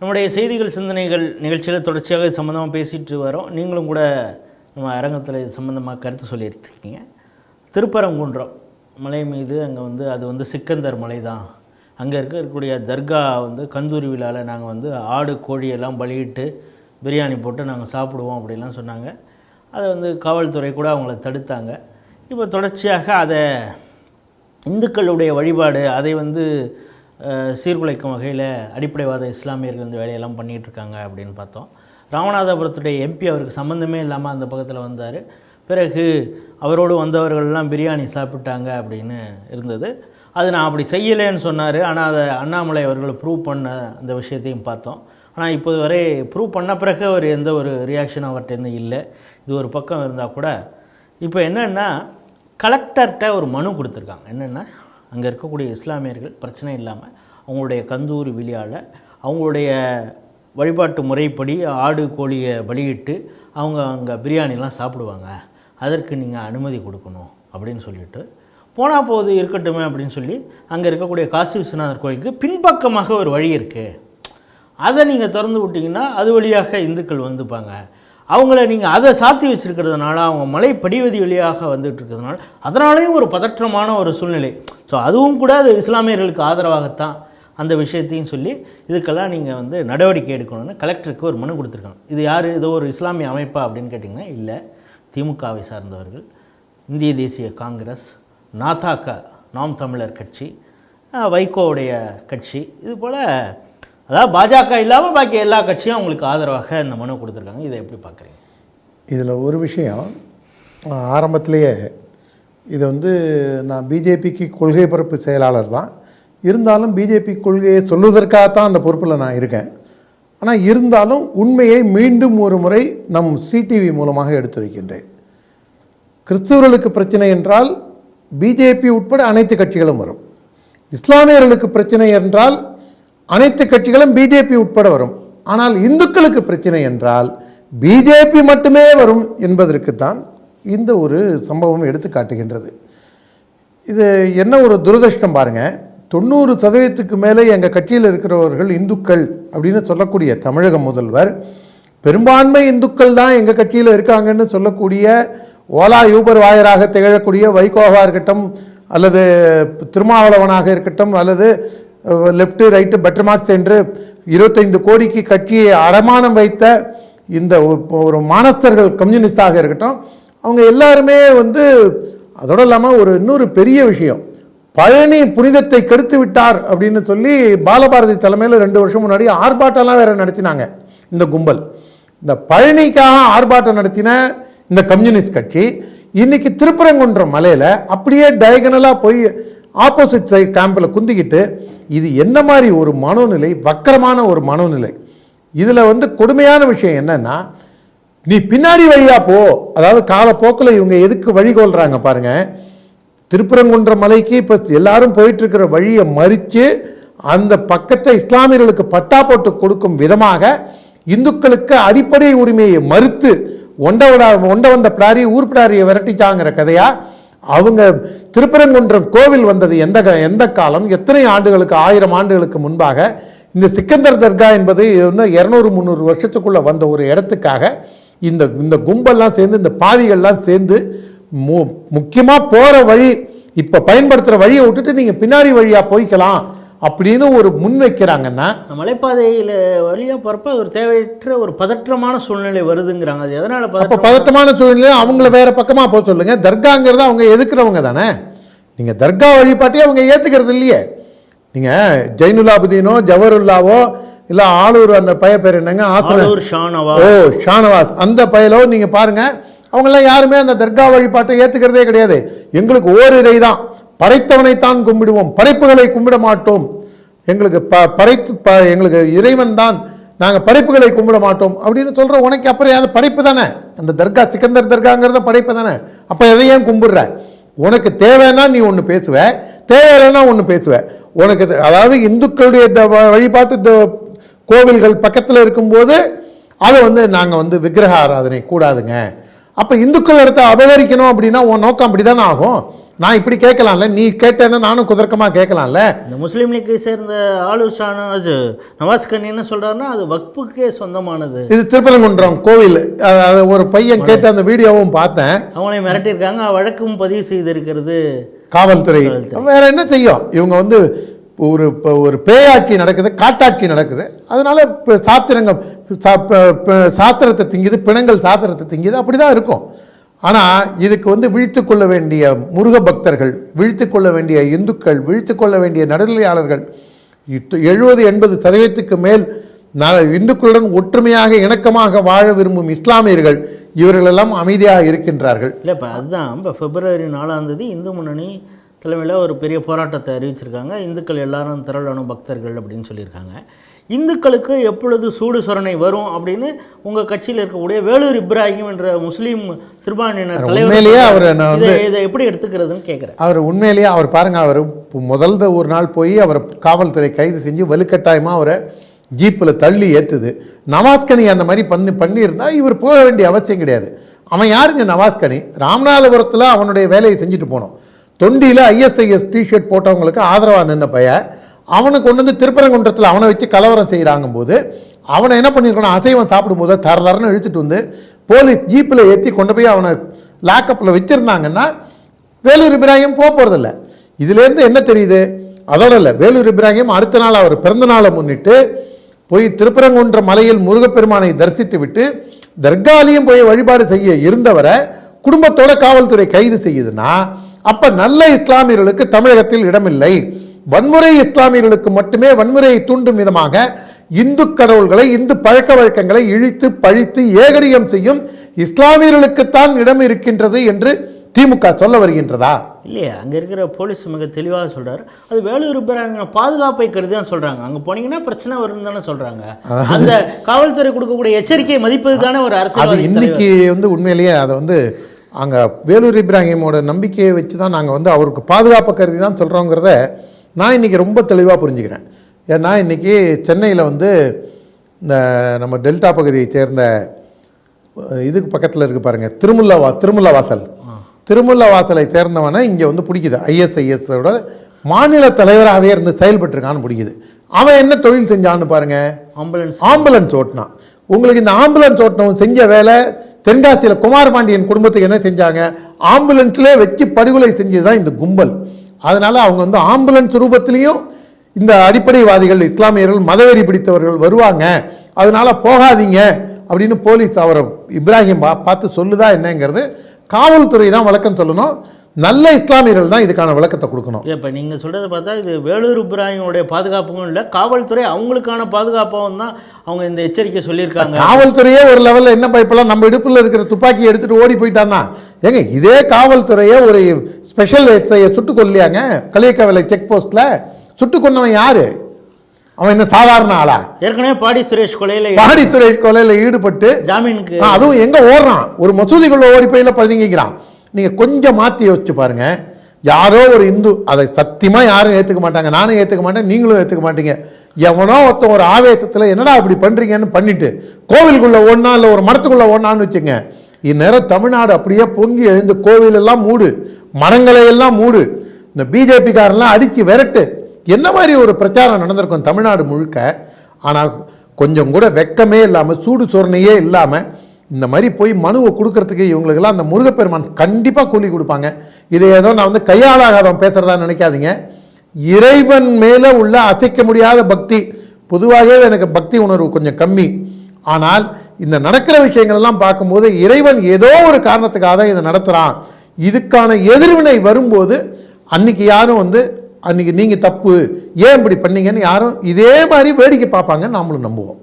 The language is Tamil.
நம்முடைய செய்திகள் சிந்தனைகள் நிகழ்ச்சியில் தொடர்ச்சியாக இது சம்மந்தமாக பேசிட்டு வரோம். நீங்களும் கூட நம்ம அரங்கத்தில் இது சம்மந்தமாக கருத்து சொல்லிட்டு இருக்கீங்க திருப்பரங்குன்றம் மலை மீது அங்கே வந்து அது வந்து சிக்கந்தர் மலை தான் அங்கே இருக்கக்கூடிய தர்கா வந்து கந்தூரி விழாவில் நாங்கள் வந்து ஆடு கோழி எல்லாம் பலியிட்டு பிரியாணி போட்டு நாங்கள் சாப்பிடுவோம் அப்படிலாம் சொன்னாங்க. அதை வந்து காவல்துறை கூட அவங்கள தடுத்தாங்க. இப்போ தொடர்ச்சியாக அதை இந்துக்களுடைய வழிபாடு அதை வந்து சீர்குலைக்கும் வகையில் அடிப்படைவாத இஸ்லாமியர்கள் இந்த வேலையெல்லாம் பண்ணிகிட்ருக்காங்க அப்படின்னு பார்த்தோம். ராமநாதபுரத்துடைய எம்பி அவருக்கு சம்மந்தமே இல்லாமல் அந்த பக்கத்தில் வந்தார். பிறகு அவரோடு வந்தவர்கள்லாம் பிரியாணி சாப்பிட்டாங்க அப்படின்னு இருந்தது. அது நான் அப்படி செய்யலைன்னு சொன்னார். ஆனால் அதை அண்ணாமலை அவர்கள் ப்ரூவ் பண்ண அந்த விஷயத்தையும் பார்த்தோம். ஆனால் இப்போது வரை ப்ரூவ் பண்ண பிறகு அவர் எந்த ஒரு ரியாக்ஷனும் அவர்கிட்ட இல்லை. இது ஒரு பக்கம் இருந்தால் கூட இப்போ என்னென்னா கலெக்டர்கிட்ட ஒரு மனு கொடுத்துருக்காங்க. என்னென்னா அங்கே இருக்கக்கூடிய இஸ்லாமியர்கள் பிரச்சனை இல்லாமல் அவங்களுடைய கந்தூரி விழாவில் அவங்களுடைய வழிபாட்டு முறைப்படி ஆடு கோழியை பலியிட்டு அவங்க அங்கே பிரியாணிலாம் சாப்பிடுவாங்க. அதற்கு நீங்கள் அனுமதி கொடுக்கணும் அப்படின்னு சொல்லிட்டு. போனால் போது இருக்கட்டுமே அப்படின்னு சொல்லி அங்கே இருக்கக்கூடிய காசி விஸ்வநாதர் கோயிலுக்கு பின்பக்கமாக ஒரு வழி இருக்குது அதை நீங்கள் திறந்து விட்டிங்கன்னா அது வழியாக இந்துக்கள் வந்துப்பாங்க. அவங்கள நீங்கள் அதை சாத்தி வச்சிருக்கிறதுனால அவங்க மலை படிவதி வழியாக வந்துட்டு இருக்கிறதுனால அதனாலேயும் ஒரு பதற்றமான ஒரு சூழ்நிலை. ஸோ அதுவும் கூட அது இஸ்லாமியர்களுக்கு ஆதரவாகத்தான் அந்த விஷயத்தையும் சொல்லி இதுக்கெல்லாம் நீங்கள் வந்து நடவடிக்கை எடுக்கணும்னு கலெக்டருக்கு ஒரு மனு கொடுத்துருக்காங்க. இது யார்? ஏதோ ஒரு இஸ்லாமிய அமைப்பா அப்படின்னு கேட்டிங்கன்னா இல்லை. திமுகவை சார்ந்தவர்கள் இந்திய தேசிய காங்கிரஸ் நாதாக்கா நாம் தமிழர் கட்சி வைகோவுடைய கட்சி இது போல் அதாவது பாஜக இல்லாமல் பாக்கி எல்லா கட்சியும் அவங்களுக்கு ஆதரவாக இந்த மனு கொடுத்துருக்காங்க. இதை எப்படி பார்க்குறீங்க? இதில் ஒரு விஷயம் ஆரம்பத்திலேயே இது வந்து நான் பிஜேபிக்கு கொள்கை பரப்பு செயலாளர் தான். இருந்தாலும் பிஜேபி கொள்கையை சொல்வதற்காகத்தான் அந்த பொறுப்பில் நான் இருக்கேன். ஆனால் இருந்தாலும் உண்மையை மீண்டும் ஒரு முறை நம் சிடிவி மூலமாக எடுத்துரைக்கின்றேன். கிறிஸ்தவர்களுக்கு பிரச்சனை என்றால் பிஜேபி உட்பட அனைத்து கட்சிகளும் வரும். இஸ்லாமியர்களுக்கு பிரச்சனை என்றால் அனைத்து கட்சிகளும் பிஜேபி உட்பட வரும். ஆனால் இந்துக்களுக்கு பிரச்சனை என்றால் பிஜேபி மட்டுமே வரும் என்பதற்குத்தான் இந்த ஒரு சம்பவம் எடுத்து காட்டுகின்றது. இது என்ன ஒரு துரதிருஷ்டம் பாருங்க. தொண்ணூறு சதவீதத்துக்கு மேலே எங்கள் கட்சியில் இருக்கிறவர்கள் இந்துக்கள் அப்படின்னு சொல்லக்கூடிய தமிழக முதல்வர் பெரும்பான்மை இந்துக்கள் தான் எங்கள் கட்சியில் இருக்காங்கன்னு சொல்லக்கூடிய ஓலா யூபர் வாயராக திகழக்கூடிய வைகோவா இருக்கட்டும் அல்லது திருமாவளவனாக இருக்கட்டும் அல்லது லெஃப்ட் ரைட்டு பெட்டர் சென்று இருபத்தைந்து கோடிக்கு கட்சியை அடமானம் வைத்த இந்த ஒரு மானஸ்தர்கள் கம்யூனிஸ்டாக இருக்கட்டும் அவங்க எல்லாருமே வந்து அதோடு இல்லாமல் ஒரு இன்னொரு பெரிய விஷயம். பழனி புனிதத்தை கெடுத்து விட்டார் அப்படின்னு சொல்லி பாலபாரதி தலைமையில் ரெண்டு வருஷம் முன்னாடி ஆர்ப்பாட்டம்லாம் வேற நடத்தினாங்க இந்த கும்பல். இந்த பழனிக்காக ஆர்ப்பாட்டம் நடத்தின இந்த கம்யூனிஸ்ட் கட்சி இன்னைக்கு திருப்பரங்குன்றம் மலையில் அப்படியே டயகனலாக போய் ஆப்போசிட் சைட் கேம்பில் குந்திக்கிட்டு இது என்ன மாதிரி ஒரு மனோநிலை வக்கரமான ஒரு மனோநிலை? இதில் வந்து கொடுமையான விஷயம் என்னன்னா நீ பின்னாடி வழியா போ. அதாவது காலப்போக்கில் இவங்க எதுக்கு வழிகோல்றாங்க பாருங்க. திருப்பரங்குன்ற மலைக்கு இப்போ எல்லாரும் போயிட்டு இருக்கிற வழியை மறித்து அந்த பக்கத்தை இஸ்லாமியர்களுக்கு பட்டா போட்டு கொடுக்கும் விதமாக இந்துக்களுக்கு அடிப்படை உரிமையை மறுத்து ஒண்டவடா ஒண்ட வந்த பிடாரி ஊர் பிடாரியை விரட்டிச்சாங்கிற கதையாக அவங்க திருப்பரங்குன்றம் கோவில் வந்தது எந்த க- எந்த காலம்? எத்தனை ஆண்டுகளுக்கு ஆயிரம் ஆண்டுகளுக்கு முன்பாக இந்த சிக்கந்தர் தர்கா என்பது இன்னும் இரநூறு முந்நூறு வருஷத்துக்குள்ளே வந்த ஒரு இடத்துக்காக இந்த இந்த கும்பல்லாம் சேர்ந்து இந்த பாவிகள்லாம் சேர்ந்து மு முக்கியமாக போகிற வழி இப்போ பயன்படுத்துகிற வழியை விட்டுட்டு நீங்கள் பின்னாடி வழியாக போய்க்கலாம். அப்படின்னு ஒரு முன் வைக்கிறாங்கன்னா மலைப்பாதையில் வழியாக போகிறப்ப ஒரு தேவையற்ற ஒரு பதற்றமான சூழ்நிலை வருதுங்கிறாங்க. அது எதனால் அப்போ பதற்றம்? பதட்டமான சூழ்நிலை அவங்கள வேற பக்கமாக போக சொல்லுங்க. தர்காங்கிறத அவங்க எதுக்குறவங்க தானே? நீங்கள் தர்கா வழிபாட்டையே அவங்க ஏற்றுக்கிறது இல்லையே. நீங்கள் ஜெயினுலாபுதீனோ ஜவஹருல்லாவோ இல்லை ஆளூர் அந்த பய பேர் என்னங்க? ஆசன ஆலூர் ஷானவா ஓ ஷானவாஸ். அந்த பயலோ நீங்கள் பாருங்க. அவங்கெல்லாம் யாருமே அந்த தர்கா வழிபாட்டை ஏற்றுக்கிறதே கிடையாது. எங்களுக்கு ஓரிரை தான் படைத்தவனைத்தான் கும்பிடுவோம் படைப்புகளை கும்பிட மாட்டோம். எங்களுக்கு ப படைத்து ப எங்களுக்கு இறைவன் தான் நாங்கள் படைப்புகளை கும்பிட மாட்டோம். அப்படின்னு சொல்கிற உனக்கு அப்புறம் அது படைப்பு தானே? அந்த தர்கா சிக்கந்தர் தர்காங்கிறத படைப்பு தானே? அப்போ எதை ஏன் கும்பிடுற? உனக்கு தேவைன்னா நீ ஒன்று பேசுவ தேவையில்லைன்னா ஒன்று பேசுவ. உனக்கு இது- அதாவது இந்துக்களுடைய வ- வழிபாட்டு கோவில்கள் பக்கத்தில் இருக்கும்போது அதை வந்து நாங்கள் வந்து விக்கிரக ஆராதனை கூடாதுங்க. அப்போ இந்துக்கள் இடத்த அபகரிக்கணும் அப்படின்னா உன் நோக்கம் அப்படி தானே ஆகும்? நான் இப்படி கேட்கலாம்ல? நீ கேட்டேன்னா நானும் குதர்க்கமாக கேட்கலாம்ல? இந்த முஸ்லீம் லீக்கை சேர்ந்த ஆலுஷான அது நவாஸ் கனி என்ன சொல்றாருன்னா அது வக்புக்கே சொந்தமானது. இது திருப்பரங்குன்றம் கோவில். அது ஒரு பையன் கேட்ட அந்த வீடியோவும் பார்த்தேன். அவங்களை மிரட்டியிருக்காங்க. வழக்கும் பதிவு செய்திருக்கிறது. காவல்துறை. வேற என்ன செய்யும்? இவங்க வந்து ஒரு இப்போ ஒரு பேயாட்சி நடக்குது காட்டாட்சி நடக்குது. அதனால இப்போ சாத்திரங்கள் சாத்திரத்தை திங்குது பிணங்கள் சாத்திரத்தை திங்குது. அப்படி தான் இருக்கும். ஆனால் இதுக்கு வந்து விழித்து கொள்ள வேண்டிய முருக பக்தர்கள் விழித்து கொள்ள வேண்டிய இந்துக்கள் விழித்து கொள்ள வேண்டிய நடுநிலையாளர்கள் எழுபது எண்பது சதவீதத்துக்கு மேல் ந- இந்துக்களுடன் ஒற்றுமையாக இணக்கமாக வாழ விரும்பும் இஸ்லாமியர்கள் இவர்களெல்லாம் அமைதியாக இருக்கின்றார்கள். இல்லை இப்போ அதுதான். இப்போ பிப்ரவரி நாலாம் தேதி இந்து முன்னணி தலைமையில் ஒரு பெரிய போராட்டத்தை அறிவிச்சிருக்காங்க. இந்துக்கள் எல்லாரும் திரளணும் பக்தர்கள் அப்படின்னு சொல்லியிருக்காங்க. இந்துக்களுக்கு எப்பொழுது சூடு சொரணை வரும் அப்படின்னு உங்கள் கட்சியில் இருக்கக்கூடிய வேலூர் இப்ராஹிம் என்ற முஸ்லீம் சிறுபான்மையினர் உண்மையிலேயே அவரை நான் இதை இதை எப்படி எடுத்துக்கிறதுன்னு கேட்குறேன் அவர் உண்மையிலேயே அவர் பாருங்க அவர் இப்போ முதல் த- ஒரு நாள் போய் அவரை காவல்துறை கைது செஞ்சு வலுக்கட்டாயமாக அவரை ஜீப்பில் தள்ளி ஏற்றுது நவாஸ்கனி அந்த மாதிரி பண்ணி பண்ணியிருந்தா இவர் போக வேண்டிய அவசியம் கிடையாது. அவன் யாருங்க நவாஸ்கனி? ராமநாதபுரத்தில் அவனுடைய வேலையை செஞ்சுட்டு போனோம். தொண்டியில் ஐஎஸ்ஐஎஸ் டிஷர்ட் போட்டவங்களுக்கு ஆதரவாக நின்ன பையன். அவனை கொண்டு வந்து திருப்பரங்குன்றத்தில் அவனை வச்சு கலவரம் செய்கிறாங்க போது அவனை என்ன பண்ணியிருக்கணும் அசைவம் சாப்பிடும்போது தர தரன்னு இழுத்துட்டு வந்து போலீஸ் ஜீப்பில் ஏற்றி கொண்டு போய் அவனை லாக்கப்பில் வச்சுருந்தாங்கன்னா வேலூர் இப்ராஹிம் போக போகிறதில்ல இதுலேருந்து என்ன தெரியுது? அதோட இல்லை வேலூர் இப்ராஹிம் அடுத்த நாள் அவர் பிறந்த நாளை முன்னிட்டு போய் திருப்பரங்குன்ற மலையில் முருகப்பெருமானை தரிசித்து விட்டு தர்காலையும் போய் வழிபாடு செய்ய இருந்தவரை குடும்பத்தோட காவல்துறை கைது செய்யுதுன்னா அப்போ நல்ல இஸ்லாமியர்களுக்கு தமிழகத்தில் இடமில்லை. வன்முறை இஸ்லாமியர்களுக்கு மட்டுமே வன்முறையை தூண்டும் விதமாக இந்து கடவுள்களை இந்து பழக்க வழக்கங்களை இழித்து பழித்து ஏகடியம் செய்யும் இஸ்லாமியர்களுக்குத்தான் இடம் இருக்கின்றது என்று திமுக சொல்ல வருகின்றதா? இல்லையா அங்கே இருக்கிற போலீஸ் மிக தெளிவாக சொல்றாரு. அது வேலூர் இப்ராஹிம் பாதுகாப்பை கருதி தான் சொல்கிறாங்க அங்கே போனீங்கன்னா பிரச்சனை வரும்னு தானே சொல்கிறாங்க அந்த காவல்துறை கொடுக்கக்கூடிய எச்சரிக்கையை மதிப்பதுக்கான ஒரு அது அரசியல் தலைவர். இன்னைக்கு வந்து உண்மையிலேயே அதை வந்து அங்கே வேலூர் இப்ராஹிமோட நம்பிக்கையை வச்சு தான் நாங்கள் வந்து அவருக்கு பாதுகாப்பு கருதி தான் சொல்கிறோங்கிறத நான் இன்னைக்கு ரொம்ப தெளிவாக புரிஞ்சுக்கிறேன். ஏன்னா இன்னைக்கு சென்னையில் வந்து இந்த நம்ம டெல்டா பகுதியை சேர்ந்த இதுக்கு பக்கத்தில் இருக்கு பாருங்க திருமுல்லா வா திருமுல்லா வாசல். திருமுல்லா வாசலை சேர்ந்தவனை இங்கே வந்து பிடிக்குது. ஐஎஸ்ஐஎஸோட மாநில தலைவராகவே இருந்து செயல்பட்டுருக்கான்னு பிடிக்குது. அவன் என்ன தொழில் செஞ்சான்னு பாருங்க. ஆம்புலன்ஸ். ஆம்புலன்ஸ் ஓட்டினான். உங்களுக்கு இந்த ஆம்புலன்ஸ் ஓட்டினவன் செஞ்ச வேலை தென்காசியில் குமார் பாண்டியன் குடும்பத்துக்கு என்ன செஞ்சாங்க? ஆம்புலன்ஸ்லேயே வச்சு படுகொலை செஞ்சது தான் இந்த கும்பல். அதனால் அவங்க வந்து ஆம்புலன்ஸ் ரூபத்திலையும் இந்த அடிப்படைவாதிகள் இஸ்லாமியர்கள் மதவெறி பிடித்தவர்கள் வருவாங்க. அதனால் போகாதீங்க அப்படின்னு போலீஸ் அவரை இப்ராஹிம் பா பார்த்து சொல்லுதா என்னங்கிறது காவல்துறை தான் வழக்கம் சொல்லணும். நல்ல இஸ்லாமியர்கள் தான் இதுக்கான விளக்கத்தை கொடுக்கணும். இப்போ நீங்கள் சொல்கிறத பார்த்தா இது வேலூர் இப்ராஹிமுடைய பாதுகாப்பும் இல்லை காவல்துறை அவங்களுக்கான பாதுகாப்பாகவும் தான் அவங்க இந்த எச்சரிக்கை சொல்லியிருக்காங்க. காவல்துறையே ஒரு லெவலில் என்ன பயப்பெல்லாம் நம்ம இடுப்பில் இருக்கிற துப்பாக்கி எடுத்துட்டு ஓடி போயிட்டான்னா? ஏங்க இதே காவல்துறையே ஒரு ஸ்பெஷல் சுட்டு கொல்லையாங்க களியக்கவலை செக் போஸ்ட்ல சுட்டு கொன்னவன் யாரு? அவன் என்ன சாதாரண ஆளா? ஏற்கனவே பாடி சுரேஷ் கொலையில் பாடி சுரேஷ் கொலையில் ஈடுபட்டு ஜாமீனுக்கு அதுவும் எங்க ஓடுறான்? ஒரு மசூதிக்குள்ள ஓடி போயில பதுங்கிக்கிறான். நீங்கள் கொஞ்சம் மாற்றி யோசிச்சு பாருங்கள் யாரோ ஒரு இந்து அதை சத்தியமாக யாரும் ஏற்றுக்க மாட்டாங்க. நானும் ஏற்றுக்க மாட்டேன் நீங்களும் ஏற்றுக்க மாட்டீங்க. எவனோ ஒருத்தன் ஒரு ஆவேசத்தில் என்னடா அப்படி பண்ணுறீங்கன்னு பண்ணிட்டு கோவிலுக்குள்ளே ஓடனா இல்லை ஒரு மரத்துக்குள்ளே ஓடனான்னு வச்சுங்க இந்நேரம் தமிழ்நாடு அப்படியே பொங்கி எழுந்து கோவிலெல்லாம் மூடு மரங்களை எல்லாம் மூடு. இந்த பிஜேபிக்காரெல்லாம் அடித்து விரட்டு. என்ன மாதிரி ஒரு பிரச்சாரம் நடந்திருக்கும் தமிழ்நாடு முழுக்க? ஆனால் கொஞ்சம் கூட வெக்கமே இல்லாமல் சூடு சொரணையே இல்லாமல் இந்த மாதிரி போய் மனுவை கொடுக்கறதுக்கு இவங்களுக்கெல்லாம் அந்த முருகப்பெருமான் கண்டிப்பாக கூலி கொடுப்பாங்க. இதை ஏதோ நான் வந்து கையாளாகாதவன் பேசுகிறதா நினைக்காதீங்க. இறைவன் மேலே உள்ள அசைக்க முடியாத பக்தி பொதுவாகவே எனக்கு பக்தி உணர்வு கொஞ்சம் கம்மி. ஆனால் இந்த நடக்கிற விஷயங்கள்லாம் பார்க்கும்போது இறைவன் ஏதோ ஒரு காரணத்துக்காக தான் இதை நடத்துகிறான் இதுக்கான எதிர்வினை வரும்போது அன்னைக்கு யாரும் வந்து அன்னைக்கு நீங்கள் தப்பு ஏன் இப்படி பண்ணீங்கன்னு யாரும் இதே மாதிரி வேடிக்கை பார்ப்பாங்கன்னு நாமளும் நம்புவோம்.